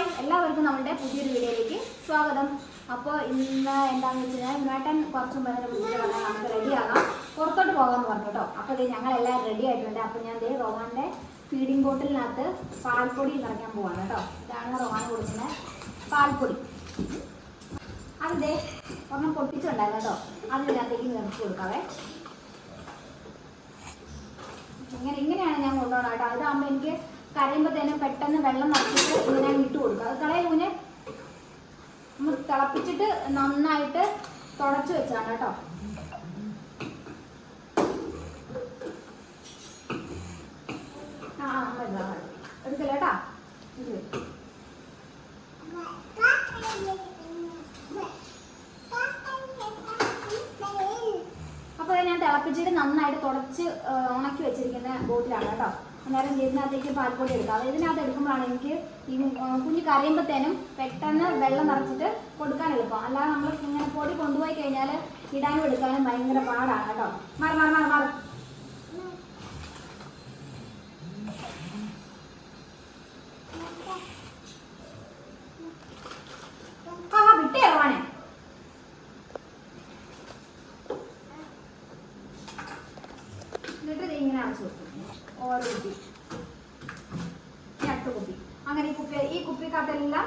Hi എല്ലാവർക്കും നമ്മുടെ പുതിയൊരു വീഡിയോയിലേക്ക് സ്വാഗതം. അപ്പോൾ ഇന്ന് എന്താണെന്ന് വെച്ച് കഴിഞ്ഞാൽ ഇന്നേട്ടൻ കുറച്ച് മുമ്പ് വിളിച്ചിട്ട് പറഞ്ഞാൽ നമുക്ക് റെഡി ആകാം. പുറത്തോട്ട് പോകാമെന്ന് പറഞ്ഞു കേട്ടോ. അപ്പോൾ ഇത് ഞങ്ങളെല്ലാം റെഡി ആയിട്ടുണ്ട്. അപ്പോൾ ഞാൻ ദേ റോഹാന്റെ ഫീഡിംഗ് ബോട്ടിലിനകത്ത് പാൽപ്പൊടി നിറയ്ക്കാൻ പോവാണ് കേട്ടോ. ഇതാണ് റോഹാൻ കൊടുക്കുന്ന പാൽപ്പൊടി. അതെ ഒരെണ്ണം പൊട്ടിച്ചുണ്ടായിരുന്നു കേട്ടോ. അതിനകത്തേക്ക് നിറച്ച് കൊടുക്കാവേ. ഇങ്ങനെ ഇങ്ങനെയാണ് ഞാൻ കൊണ്ടുപോകണം കേട്ടോ. അതാകുമ്പോൾ എനിക്ക് കരയുമ്പോഴത്തേനും പെട്ടെന്ന് വെള്ളം നിറച്ചിട്ട് ഇങ്ങനെ ഇട്ട് കൊടുക്കുക. അത് കളയ മുന്നേ നമ്മൾ തിളപ്പിച്ചിട്ട് നന്നായിട്ട് തുടച്ച് വെച്ചാണ് കേട്ടോ. അപ്പോൾ ഞാൻ തിളപ്പിച്ചിട്ട് നന്നായിട്ട് തുടച്ച് ഉണക്കി വെച്ചിരിക്കുന്ന ബോട്ടിലാണ് കേട്ടോ. അന്നേരം ഇതിനകത്തേക്ക് പാൽപ്പൊടി എടുക്കുക അതായത് ഇതിനകത്ത് എടുക്കുമ്പോഴാണ് എനിക്ക് ഈ കുഞ്ഞു കരയുമ്പോഴത്തേനും പെട്ടെന്ന് വെള്ളം നിറച്ചിട്ട് കൊടുക്കാൻ എളുപ്പം. അല്ലാതെ നമ്മൾ ഇങ്ങനെ പൊടി കൊണ്ടുപോയി കഴിഞ്ഞാൽ ഇടാനും എടുക്കാനും ഭയങ്കര പാടാണ് കേട്ടോ. മാറി മാറി മാറി മാറി ആ ആ, വിട്ടേ ഇറവാനെ ദേ ഇങ്ങനെ അടച്ചു വെക്കും ഓരോ കുപ്പി. അടുത്ത കുപ്പി. അങ്ങനെ ഈ കുപ്പി ഈ കുപ്പിക്കകത്തെല്ലാം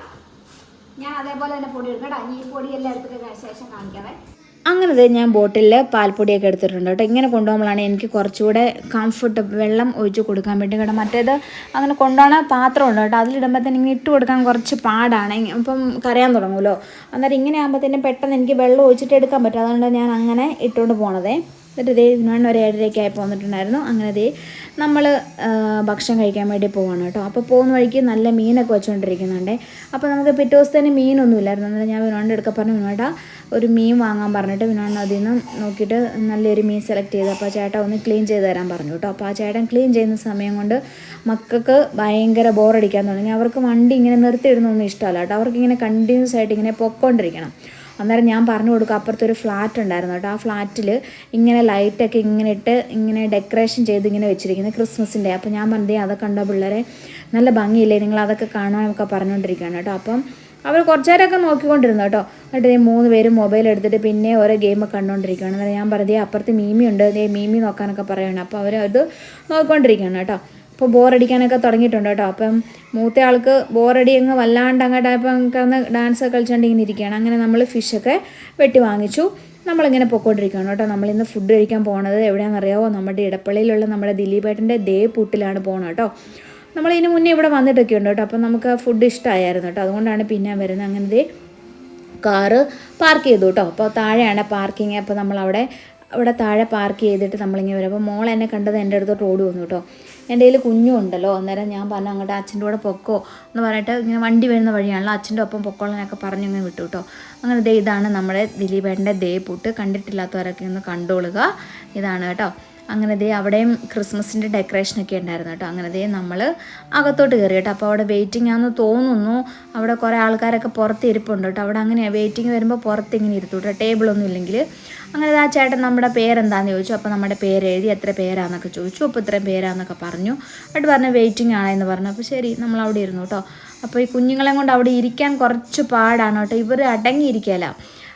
ഞാൻ അതേപോലെ തന്നെ പൊടി എടുക്കും കേട്ടോ. ഈ പൊടിയെല്ലാം എടുത്തിട്ട് ശേഷം കാണിക്കാവേ. അങ്ങനെ ദേ ഞാൻ ബോട്ടിൽ പാൽപ്പൊടിയൊക്കെ എടുത്തിട്ടുണ്ട് കേട്ടോ. ഇങ്ങനെ കൊണ്ടുപോകുമ്പോഴാണ് എനിക്ക് കുറച്ചുകൂടെ കംഫർട്ട് വെള്ളം ഒഴിച്ച് കൊടുക്കാൻ പറ്റും കേട്ടോ. മറ്റേത് അങ്ങനെ കൊണ്ടുപോകണ പാത്രം ഉണ്ട് കേട്ടോ. അതിലിടുമ്പോൾ തന്നെ ഇങ്ങനെ ഇട്ട് കൊടുക്കാൻ കുറച്ച് പാടാണ്. ഇപ്പം കരയാൻ തുടങ്ങുമല്ലോ. അന്നേരം ഇങ്ങനെ ആകുമ്പോൾ തന്നെ പെട്ടെന്ന് എനിക്ക് വെള്ളം ഒഴിച്ചിട്ട് എടുക്കാൻ പറ്റും. അതുകൊണ്ട് ഞാൻ അങ്ങനെ ഇട്ടുകൊണ്ട് പോണതേ. എന്നിട്ട് ദേ ഇതിനാണ് ഒരു ഏഴരയ്ക്ക് ആയി പോന്നിട്ടുണ്ടായിരുന്നു അങ്ങനെ ഇതേ നമ്മൾ ഭക്ഷണം കഴിക്കാൻ വേണ്ടി പോവാണ് കേട്ടോ. അപ്പോൾ പോകുന്ന വഴിക്ക് നല്ല മീനൊക്കെ വെച്ചുകൊണ്ടിരിക്കുന്നുണ്ടേ അപ്പോൾ നമുക്ക് പിറ്റേ ദിവസത്തേന് മീനൊന്നും ഇല്ലായിരുന്നു. എന്നാൽ ഞാൻ വിനോദിന്റെ എടുക്കാൻ പറഞ്ഞു വിനോടാ ഒരു മീൻ വാങ്ങാൻ പറഞ്ഞിട്ട് വിനോദൻ അതിൽ നിന്ന് നോക്കിയിട്ട് നല്ലൊരു മീൻ സെലക്ട് ചെയ്ത്. അപ്പോൾ ചേട്ടൻ ഒന്ന് ക്ലീൻ ചെയ്ത് തരാൻ പറഞ്ഞു കേട്ടോ. അപ്പോൾ ആ ചേട്ടൻ ക്ലീൻ ചെയ്യുന്ന സമയം കൊണ്ട് മക്കൾക്ക് ഭയങ്കര ബോറടിക്കാൻ തുടങ്ങി. അവർക്ക് വണ്ടി ഇങ്ങനെ നിർത്തിയിടുന്നൊന്നും ഇഷ്ടമല്ല കേട്ടോ. അവർക്കിങ്ങനെ കണ്ടിന്യൂസ് ആയിട്ട് ഇങ്ങനെ പൊക്കോണ്ടിരിക്കണം അന്നേരം ഞാൻ പറഞ്ഞു കൊടുക്കുക അപ്പുറത്തൊരു ഫ്ലാറ്റ് ഉണ്ടായിരുന്നു കേട്ടോ. ആ ഫ്ലാറ്റിൽ ഇങ്ങനെ ലൈറ്റൊക്കെ ഇങ്ങനെ ഇട്ട് ഇങ്ങനെ ഡെക്കറേഷൻ ചെയ്ത് ഇങ്ങനെ വെച്ചിരിക്കുന്നത് ക്രിസ്മസിന്റെ. അപ്പോൾ ഞാൻ പറഞ്ഞേ അതൊക്കെ കണ്ടോ പിള്ളേരെ? നല്ല ഭംഗിയില്ലേ? നിങ്ങൾ അതൊക്കെ കാണാനൊക്കെ പറഞ്ഞുകൊണ്ടിരിക്കുകയാണ് കേട്ടോ. അപ്പം അവർ കുറച്ച് നേരമൊക്കെ നോക്കിക്കൊണ്ടിരുന്നു കേട്ടോ. എന്നിട്ട് മൂന്ന് പേരും മൊബൈൽ എടുത്തിട്ട് പിന്നെ ഓരോ ഗെയിമൊക്കെ കണ്ടുകൊണ്ടിരിക്കുകയാണ് ഞാൻ പറഞ്ഞേ അപ്പുറത്ത് മീമി ഉണ്ട്. മീമി നോക്കാനൊക്കെ പറയുകയാണ് അപ്പോൾ അവർ അത് നോക്കിക്കൊണ്ടിരിക്കുകയാണ് കേട്ടോ. അപ്പോൾ ബോറടിക്കാനൊക്കെ തുടങ്ങിയിട്ടുണ്ട് കേട്ടോ. അപ്പം മൂത്ത ആൾക്ക് ബോറടി അങ്ങ് വല്ലാണ്ട് അങ്ങോട്ട് ഇപ്പം കിടന്ന് ഡാൻസ് ഒക്കെ കളിച്ചുകൊണ്ട് ഇങ്ങനെ ഇരിക്കുകയാണ്. അങ്ങനെ നമ്മൾ ഫിഷൊക്കെ വെട്ടി വാങ്ങിച്ചു. നമ്മളിങ്ങനെ പൊക്കോണ്ടിരിക്കുകയാണ് കേട്ടോ. നമ്മളിന്ന് ഫുഡ് കഴിക്കാൻ പോണത് എവിടെയാണെന്നറിയാവോ? നമ്മുടെ ഇടപ്പള്ളിയിലുള്ള നമ്മുടെ ദിലീപേട്ടന്റെ ദേ പുട്ടിലാണ് പോകണം കേട്ടോ. നമ്മൾ ഇതിന് മുന്നേ ഇവിടെ വന്നിട്ടൊക്കെ ഉണ്ട് കേട്ടോ. അപ്പം നമുക്ക് ഫുഡ് ഇഷ്ടമായിരുന്നു കേട്ടോ. അതുകൊണ്ടാണ് പിന്നെ വരുന്നത്. അങ്ങനെ കാറ് പാർക്ക് ചെയ്തു കേട്ടോ. അപ്പോൾ താഴെയാണ് പാർക്കിങ് അപ്പോൾ നമ്മളവിടെ അവിടെ താഴെ പാർക്ക് ചെയ്തിട്ട് നമ്മളിങ്ങനെ വരും. അപ്പോൾ മോൾ എന്നെ കണ്ടത് എന്റെ അടുത്തോട്ട് ഓടി വന്നു കേട്ടോ. എന്റെ കയ്യിൽ കുഞ്ഞും ഉണ്ടല്ലോ അന്നേരം ഞാൻ പറഞ്ഞു അങ്ങോട്ട് അച്ഛന്റെ കൂടെ പൊക്കോ എന്ന് പറഞ്ഞിട്ട് ഇങ്ങനെ വണ്ടി വരുന്ന വഴിയാണല്ലോ. അച്ഛന്റെ ഒപ്പം പൊക്കോളനൊക്കെ പറഞ്ഞ് ഇങ്ങനെ വിട്ടു കേട്ടോ. അങ്ങനെ ദേ ഇതാണ് നമ്മുടെ ദിലീപേട്ടന്റെ ദേ പൂട്ട്. കണ്ടിട്ടില്ലാത്തവരൊക്കെ ഒന്ന് കണ്ടോളുക. ഇതാണ് കേട്ടോ. അങ്ങനെ ദേ അവിടെയും ക്രിസ്മസിന്റെ ഡെക്കറേഷനൊക്കെ ഉണ്ടായിരുന്നു കേട്ടോ. അങ്ങനെ ദേ നമ്മൾ അകത്തോട്ട് കയറി കേട്ടോ. അപ്പോൾ അവിടെ വെയിറ്റിംഗ് ആണെന്ന് തോന്നുന്നു. അവിടെ കുറേ ആൾക്കാരൊക്കെ പുറത്ത് ഇരിപ്പുണ്ട് കേട്ടോ. അവിടെ അങ്ങനെയാണ് വെയിറ്റിംഗ് വരുമ്പോൾ പുറത്ത് ഇങ്ങനെ ഇരുത്തു കേട്ടോ. ടേബിളൊന്നും ഇല്ലെങ്കിൽ. അങ്ങനെ ആ ചേട്ടൻ നമ്മുടെ പേരെന്താന്ന് ചോദിച്ചു. അപ്പോൾ നമ്മുടെ പേര് എഴുതി എത്ര പേരാന്നൊക്കെ ചോദിച്ചു. അപ്പോൾ ഇത്രയും പേരാന്നൊക്കെ പറഞ്ഞു. എന്നിട്ട് പറഞ്ഞു വെയിറ്റിംഗ് ആണെന്ന് പറഞ്ഞു. അപ്പോൾ ശരി നമ്മൾ അവിടെ ഇരുന്നു കേട്ടോ. അപ്പോൾ ഈ കുഞ്ഞുങ്ങളെ കൊണ്ട് അവിടെ ഇരിക്കാൻ കുറച്ച് പാടാണ് കേട്ടോ. ഇവർ അടങ്ങിയിരിക്കുകയല്ല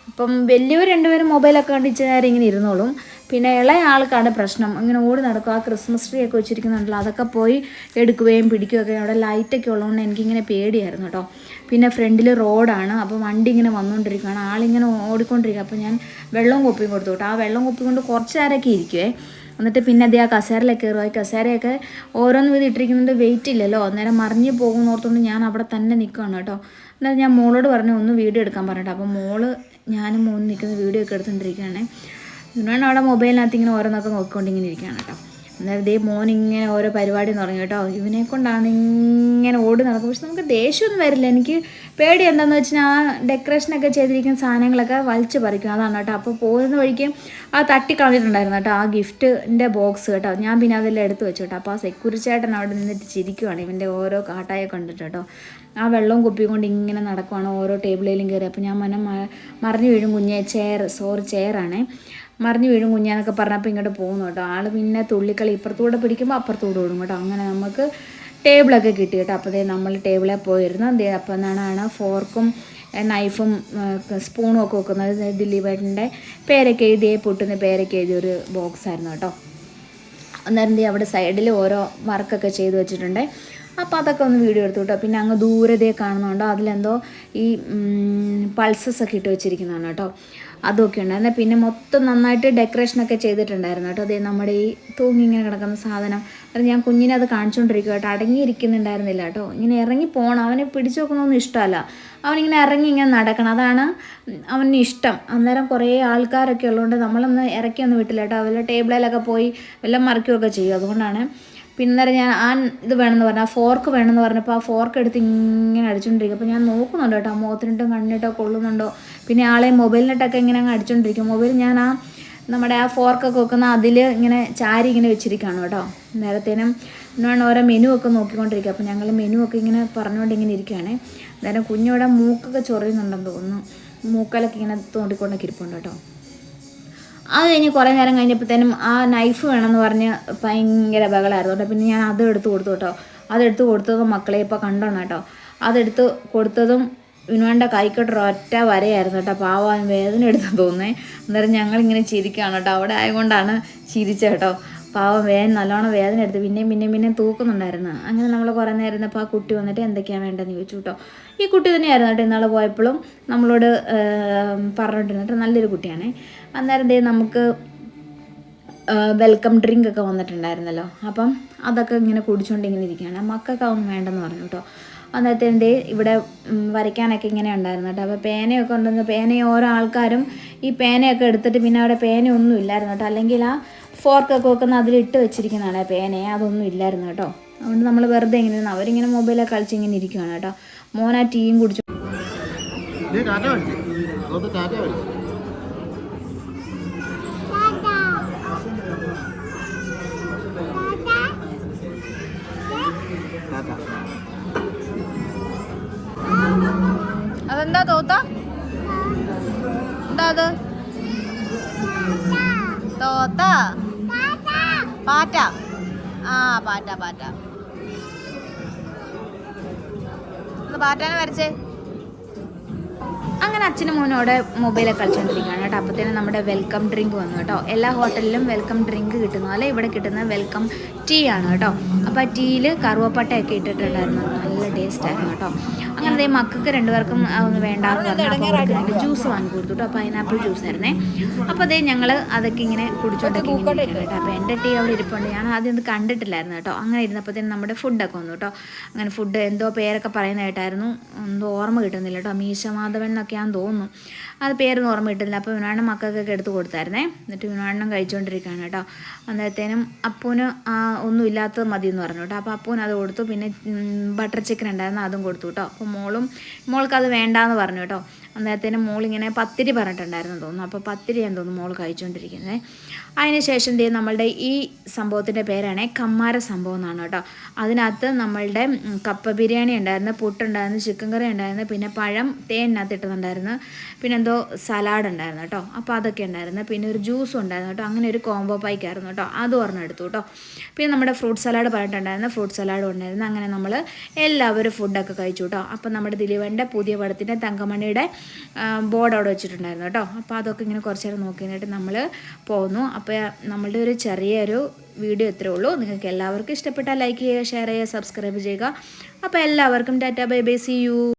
അപ്പം വലിയവർ രണ്ടുപേരും മൊബൈലൊക്കെ കണ്ടിച്ച് നേരം ഇങ്ങനെ ഇരുന്നോളും. പിന്നെ ഇളയ ആൾക്കാണ് പ്രശ്നം. ഇങ്ങനെ ഓടി നടക്കും. ആ ക്രിസ്മസ് ട്രീ ഒക്കെ വെച്ചിരിക്കുന്നുണ്ടല്ലോ. അതൊക്കെ പോയി എടുക്കുകയും പിടിക്കുകയൊക്കെ അവിടെ ലൈറ്റൊക്കെ ഉള്ളതുകൊണ്ട് എനിക്കിങ്ങനെ പേടിയായിരുന്നു കേട്ടോ പിന്നെ ഫ്രണ്ടിൽ റോഡാണ് അപ്പോൾ വണ്ടി ഇങ്ങനെ വന്നുകൊണ്ടിരിക്കുകയാണ്. ആളിങ്ങനെ ഓടിക്കൊണ്ടിരിക്കുക. അപ്പോൾ ഞാൻ വെള്ളം കുപ്പി കൊടുത്തു കേട്ടോ ആ വെള്ളം കുപ്പി കൊണ്ട് കുറച്ച് നേരമൊക്കെ ഇരിക്കുവേ. എന്നിട്ട് പിന്നെ അതേ ആ കസേരയിലൊക്കെ കയറുക ഈ കസേരയൊക്കെ ഓരോന്ന് വീതി ഇട്ടിരിക്കുന്നുണ്ട്. വെയിറ്റ് ഇല്ലല്ലോ. അന്നേരം മറിഞ്ഞ് പോകുന്ന ഓർത്തുകൊണ്ട് ഞാൻ അവിടെ തന്നെ നിൽക്കുകയാണ് കേട്ടോ എന്നിട്ട് ഞാൻ മോളോട് പറഞ്ഞു ഒന്ന് വീഡിയോ എടുക്കാൻ പറഞ്ഞിട്ട്. അപ്പോൾ മോൾ ഞാനും മോൻ നിൽക്കുന്ന വീഡിയോ ഒക്കെ എടുത്തുകൊണ്ടിരിക്കുകയാണ്. ഇവനാണ് അവിടെ മൊബൈലിനകത്ത് ഇങ്ങനെ ഓരോന്നൊക്കെ നോക്കിക്കൊണ്ട് ഇങ്ങനെ ഇരിക്കുകയാണ് കേട്ടോ. അന്നേരം ദേ മോൻ ഇങ്ങനെ ഓരോ പരിപാടി തുടങ്ങി കേട്ടോ. ഇവനെ കൊണ്ടാണ് ഇങ്ങനെ ഓടി നടക്കും പക്ഷെ നമുക്ക് ദേഷ്യമൊന്നും വരില്ല. എനിക്ക് പേടി എന്താണെന്ന് വെച്ചാൽ ആ ഡെക്കറേഷനൊക്കെ ചെയ്തിരിക്കുന്ന സാധനങ്ങളൊക്കെ വലിച്ചു പറിക്കും. അതാണ് കേട്ടോ. അപ്പോൾ പോകുന്ന വഴിക്ക് ആ തട്ടിക്കളഞ്ഞിട്ടുണ്ടായിരുന്നു കേട്ടോ. ആ ഗിഫ്റ്റിന്റെ ബോക്സ് കേട്ടോ. ഞാൻ പിന്നെ അതെല്ലാം എടുത്ത് വെച്ചു കേട്ടോ. അപ്പോൾ ആ സെക്യൂരിറ്റി ചേട്ടൻ അവിടെ നിന്നിട്ട് ചിരിക്കുവാണ്. ഇവന്റെ ഓരോ കാട്ടായ കണ്ടിട്ട് കേട്ടോ. ആ വെള്ളവും കുപ്പിക്കൊണ്ട് ഇങ്ങനെ നടക്കുവാണ്. ഓരോ ടേബിളിലും കയറി. അപ്പോൾ ഞാൻ മനം മറിഞ്ഞു വീഴും കുഞ്ഞെ. ചെയർ സോറി ചെയറാണേ മറിഞ്ഞു വീഴും കുഞ്ഞാന്നൊക്കെ പറഞ്ഞപ്പോൾ ഇങ്ങോട്ട് പോകുന്നു കേട്ടോ. ആൾ പിന്നെ തുള്ളിക്കളി ഇപ്പുറത്തൂടെ പിടിക്കുമ്പോൾ അപ്പുറത്തൂടെ ഓടും കേട്ടോ. അങ്ങനെ നമുക്ക് ടേബിളൊക്കെ കിട്ടി കേട്ടോ. അപ്പോൾ നമ്മൾ ടേബിളിൽ പോയിരുന്നു. ദേ അപ്പോൾ എന്നാണ് ഫോർക്കും നൈഫും സ്പൂണും ഒക്കെ വെക്കുന്നത് ദിലീപേട്ടന്റെ പേരൊക്കെ എഴുതിയ പൊട്ടുന്ന പേരൊക്കെ എഴുതിയ ഒരു ബോക്സ് ആയിരുന്നു കേട്ടോ. അന്നേരം ദേ അവിടെ സൈഡിൽ ഓരോ വർക്കൊക്കെ ചെയ്ത് വെച്ചിട്ടുണ്ട്. അപ്പോൾ അതൊക്കെ ഒന്ന് വീഡിയോ എടുത്തു കേട്ടോ. പിന്നെ അങ്ങ് ദൂരതയെ കാണുന്നുണ്ടോ. അതിലെന്തോ ഈ പൾസസ് ഒക്കെ ഇട്ട് വെച്ചിരിക്കുന്നതാണ് കേട്ടോ. അതൊക്കെ ഉണ്ടായിരുന്നു. പിന്നെ മൊത്തം നന്നായിട്ട് ഡെക്കറേഷനൊക്കെ ചെയ്തിട്ടുണ്ടായിരുന്നു കേട്ടോ. അതേ നമ്മുടെ ഈ തൂങ്ങി ഇങ്ങനെ കിടക്കുന്ന സാധനം. അത് ഞാൻ കുഞ്ഞിനെ അത് കാണിച്ചുകൊണ്ടിരിക്കുക കേട്ടോ. അടങ്ങിയിരിക്കുന്നുണ്ടായിരുന്നില്ല കേട്ടോ. ഇങ്ങനെ ഇറങ്ങി പോകണം അവനെ പിടിച്ചു നോക്കുന്നൊന്നും ഇഷ്ടമല്ല. അവനിങ്ങനെ ഇറങ്ങി ഇങ്ങനെ നടക്കണം. അതാണ് അവന് ഇഷ്ടം. അന്നേരം കുറേ ആൾക്കാരൊക്കെ ഉള്ളതുകൊണ്ട് നമ്മളൊന്ന് ഇറക്കിയൊന്നും വിട്ടില്ല കേട്ടോ. അവരുടെ ടേബിളിലൊക്കെ പോയി വല്ലതും മറിക്കുകയൊക്കെ ചെയ്യും. അതുകൊണ്ടാണ് പിന്നെ ഞാൻ ആ ഇത് വേണമെന്ന് പറഞ്ഞു ആ ഫോർക്ക് വേണമെന്ന് പറഞ്ഞപ്പോൾ ആ ഫോർക്ക് എടുത്ത് ഇങ്ങനെ അടിച്ചുകൊണ്ടിരിക്കും അപ്പോൾ ഞാൻ നോക്കുന്നുണ്ട് കേട്ടോ. മുഖത്തിനിട്ടും കണ്ണിട്ടോ കൊള്ളുന്നുണ്ടോ പിന്നെ ആളെ മൊബൈലിനിട്ടൊക്കെ ഇങ്ങനെ അങ്ങ് അടിച്ചുകൊണ്ടിരിക്കും മൊബൈൽ ഞാൻ ആ നമ്മുടെ ആ ഫോർക്കൊക്കെ വെക്കുന്ന അതിൽ ഇങ്ങനെ ചാരി ഇങ്ങനെ വെച്ചിരിക്കുകയാണ് കേട്ടോ. നേരത്തേനും എന്നാണ് ഓരോ മെനു ഒക്കെ നോക്കിക്കൊണ്ടിരിക്കുക. അപ്പോൾ ഞങ്ങൾ മെനു ഒക്കെ ഇങ്ങനെ പറഞ്ഞുകൊണ്ട് ഇങ്ങനെ ഇരിക്കുകയാണ്. നേരം കുഞ്ഞിവിടെ മൂക്കൊക്കെ ചൊറിയുന്നുണ്ടെന്ന് തോന്നുന്നു. മൂക്കലൊക്കെ ഇങ്ങനെ തോണ്ടിക്കൊണ്ടൊക്കെ ഇരിപ്പുണ്ട് കേട്ടോ. അത് കഴിഞ്ഞ് കുറേ നേരം കഴിഞ്ഞപ്പോഴത്തേനും ആ നൈഫ് വേണമെന്ന് പറഞ്ഞ് ഭയങ്കര ബഹളമായിരുന്നു കേട്ടോ. പിന്നെ ഞാൻ അത് എടുത്ത് കൊടുത്തു കേട്ടോ. അതെടുത്ത് കൊടുത്തതും മക്കളെ ഇപ്പോൾ കണ്ടോണം കേട്ടോ. അതെടുത്ത് കൊടുത്തതും വിനുവാന്റെ കൈക്കൊട്ടൊരു ഒറ്റ വരയായിരുന്നു കേട്ടോ. പാവം വേദന എടുത്തു തോന്നേ അന്നേരം ഞങ്ങളിങ്ങനെ ചിരിക്കുകയാണ് കേട്ടോ. അവിടെ ആയതുകൊണ്ടാണ് ചിരിച്ചത് കേട്ടോ. പാവം വേദന നല്ലോണം വേദന എടുത്ത് പിന്നെയും പിന്നെയും പിന്നെയും തൂക്കുന്നുണ്ടായിരുന്നു. അങ്ങനെ നമ്മൾ കുറേ നേരം ഇരുന്നപ്പോൾ ആ കുട്ടി വന്നിട്ട് എന്തൊക്കെയാണ് വേണ്ടതെന്ന് ചോദിച്ചു കേട്ടോ. ഈ കുട്ടി തന്നെയായിരുന്നു കേട്ടോ ഇന്നാൾ പോയപ്പോഴും നമ്മളോട് പറഞ്ഞിട്ടിരുന്നിട്ട് നല്ലൊരു കുട്ടിയാണേ. അന്നേരം ദേ നമുക്ക് വെൽക്കം ഡ്രിങ്ക് ഒക്കെ വന്നിട്ടുണ്ടായിരുന്നല്ലോ. അപ്പം അതൊക്കെ ഇങ്ങനെ കുടിച്ചുകൊണ്ട് ഇങ്ങനെ ഇരിക്കുകയാണ്. മക്കൾക്ക് അതൊന്നും വേണ്ടെന്ന് പറഞ്ഞു കേട്ടോ. അന്നേരത്തെ ഇവിടെ വരയ്ക്കാനൊക്കെ ഇങ്ങനെ ഉണ്ടായിരുന്നു കേട്ടോ. അപ്പോൾ പേനയൊക്കെ ഉണ്ടെന്ന് പേന ഓരോ ആൾക്കാരും ഈ പേനയൊക്കെ എടുത്തിട്ട് പിന്നെ അവിടെ പേനയൊന്നും ഇല്ലായിരുന്നു കേട്ടോ. അല്ലെങ്കിൽ ആ ഫോർക്കൊക്കെ വെക്കുന്ന അതിലിട്ട് വെച്ചിരിക്കുന്നതാണ് പേനയെ. അതൊന്നും ഇല്ലായിരുന്നു കേട്ടോ. അതുകൊണ്ട് നമ്മൾ വെറുതെ ഇങ്ങനെ അവരിങ്ങനെ മൊബൈലൊക്കെ കളിച്ച് ഇങ്ങനെ ഇരിക്കുകയാണ് കേട്ടോ. മോൻ ആ ടീയും കുടിച്ചു തോത്ത? എന്താ അത്? തോത്ത? പാറ്റ. ആ പാറ്റ പാറ്റ. ഒന്ന് പാറ്റാനെ വരച്ചേ. അങ്ങനെ അച്ഛനും മോനോടെ മൊബൈലൊക്കെ കളിച്ചുകൊണ്ടിരിക്കുകയാണ് കേട്ടോ. അപ്പോഴത്തേനും നമ്മുടെ വെൽക്കം ഡ്രിങ്ക് വന്നു കേട്ടോ. എല്ലാ ഹോട്ടലിലും വെൽക്കം ഡ്രിങ്ക് കിട്ടുന്നു. പോലെ ഇവിടെ കിട്ടുന്ന വെൽക്കം ടീ ആണ് കേട്ടോ. അപ്പോൾ ആ ടീയിൽ കറുവപ്പട്ടയൊക്കെ ഇട്ടിട്ടുണ്ടായിരുന്നു. നല്ല ടേസ്റ്റ് ആയിരുന്നു കേട്ടോ. അങ്ങനെ ദേ മക്കൾക്ക് രണ്ടുപേർക്കും ഒന്ന് വേണ്ടാന്ന് പറഞ്ഞു അപ്പോൾ അവർക്ക് രണ്ട് ജ്യൂസ് വാങ്ങി കൊടുത്തു കേട്ടോ. പൈനാപ്പിൾ ജ്യൂസ് ആയിരുന്നേ. അപ്പോൾ അതേ ഞങ്ങൾ അതൊക്കെ ഇങ്ങനെ കുടിച്ചോണ്ടൊക്കെ ഇങ്ങനെ കേട്ടോ. അപ്പോൾ എന്റെ ടീ അവിടെ ഇരിപ്പുണ്ട്. ഞാൻ ആദ്യം ഇത് കണ്ടിട്ടില്ലായിരുന്നു കേട്ടോ. അങ്ങനെ ഇരുന്നപ്പോഴത്തേനും നമ്മുടെ ഫുഡൊക്കെ വന്നു കേട്ടോ. അങ്ങനെ ഫുഡ് എന്തോ പേരൊക്കെ പറയുന്നതായിട്ടായിരുന്നു എന്തോ ഓർമ്മ കിട്ടുന്നില്ല കേട്ടോ. മീശമാധവൻ എന്നൊക്കെയാണെന്ന് തോന്നുന്നു. അത് പേരൊന്നും ഓർമ്മ കിട്ടുന്നില്ല അപ്പോൾ വിനാണ് മക്കൾക്കൊക്കെ എടുത്ത് കൊടുത്തായിരുന്നേ. എന്നിട്ട് വിനാണ്ണം കഴിച്ചുകൊണ്ടിരിക്കുകയാണ് കേട്ടോ. അന്നേരത്തേനും അപ്പൂന് ആ ഒന്നും ഇല്ലാത്തത് മതി എന്ന് പറഞ്ഞു കേട്ടോ. അപ്പോൾ അപ്പൂന് അത് കൊടുത്തു. പിന്നെ ബട്ടർ ചിക്കൻ ഉണ്ടായിരുന്നു. അതും കൊടുത്തു കേട്ടോ. അപ്പോൾ മോളും മോൾക്ക് അത് വേണ്ടാന്ന് പറഞ്ഞു കേട്ടോ. അന്നേരത്തേനും മോളിങ്ങനെ പത്തിരി പറഞ്ഞിട്ടുണ്ടായിരുന്നു തോന്നുന്നു. അപ്പോൾ പത്തിരി ഞാൻ തോന്നുന്നു മോൾ കഴിച്ചുകൊണ്ടിരിക്കുന്നത് അതിന് ശേഷം ദേ നമ്മളുടെ ഈ സംഭവത്തിന്റെ പേരാണ് കമ്മാര സംഭവം എന്നാണ് കേട്ടോ. അതിനകത്ത് നമ്മളുടെ കപ്പ ബിരിയാണി ഉണ്ടായിരുന്നു പുട്ടുണ്ടായിരുന്നു ചിക്കൻ കറി ഉണ്ടായിരുന്നു പിന്നെ പഴം തേനിനകത്ത് ഇട്ടുന്നുണ്ടായിരുന്നു. പിന്നെ എന്തോ സലാഡ് ഉണ്ടായിരുന്നു കേട്ടോ. അപ്പോൾ അതൊക്കെ ഉണ്ടായിരുന്നു. പിന്നെ ഒരു ജ്യൂസ് ഉണ്ടായിരുന്നു കേട്ടോ. അങ്ങനെ ഒരു കോംബോ പായ്ക്കായിരുന്നു കേട്ടോ. അത് ഒരെണ്ണം എടുത്തു കേട്ടോ. പിന്നെ നമ്മുടെ ഫ്രൂട്ട് സലാഡ് പറഞ്ഞിട്ടുണ്ടായിരുന്നു. ഫ്രൂട്ട് സലാഡും ഉണ്ടായിരുന്നു. അങ്ങനെ നമ്മൾ എല്ലാവരും ഫുഡൊക്കെ കഴിച്ചു കേട്ടോ. അപ്പോൾ നമ്മുടെ ദിലീപന്റെ പുതിയ പടത്തിന്റെ തങ്കമണിയുടെ ബോർഡ് അവിടെ വെച്ചിട്ടുണ്ടായിരുന്നു കേട്ടോ. അപ്പോൾ അതൊക്കെ ഇങ്ങനെ കുറച്ച് നേരം നോക്കി നമ്മൾ പോന്നു. അപ്പോൾ നമ്മളുടെ ഒരു ചെറിയൊരു വീഡിയോ ഇത്രേ ഉള്ളൂ. നിങ്ങൾക്ക് എല്ലാവർക്കും ഇഷ്ടപ്പെട്ടാൽ ലൈക്ക് ചെയ്യുക ഷെയർ ചെയ്യുക സബ്സ്ക്രൈബ് ചെയ്യുക. അപ്പോൾ എല്ലാവർക്കും tata bye bye see you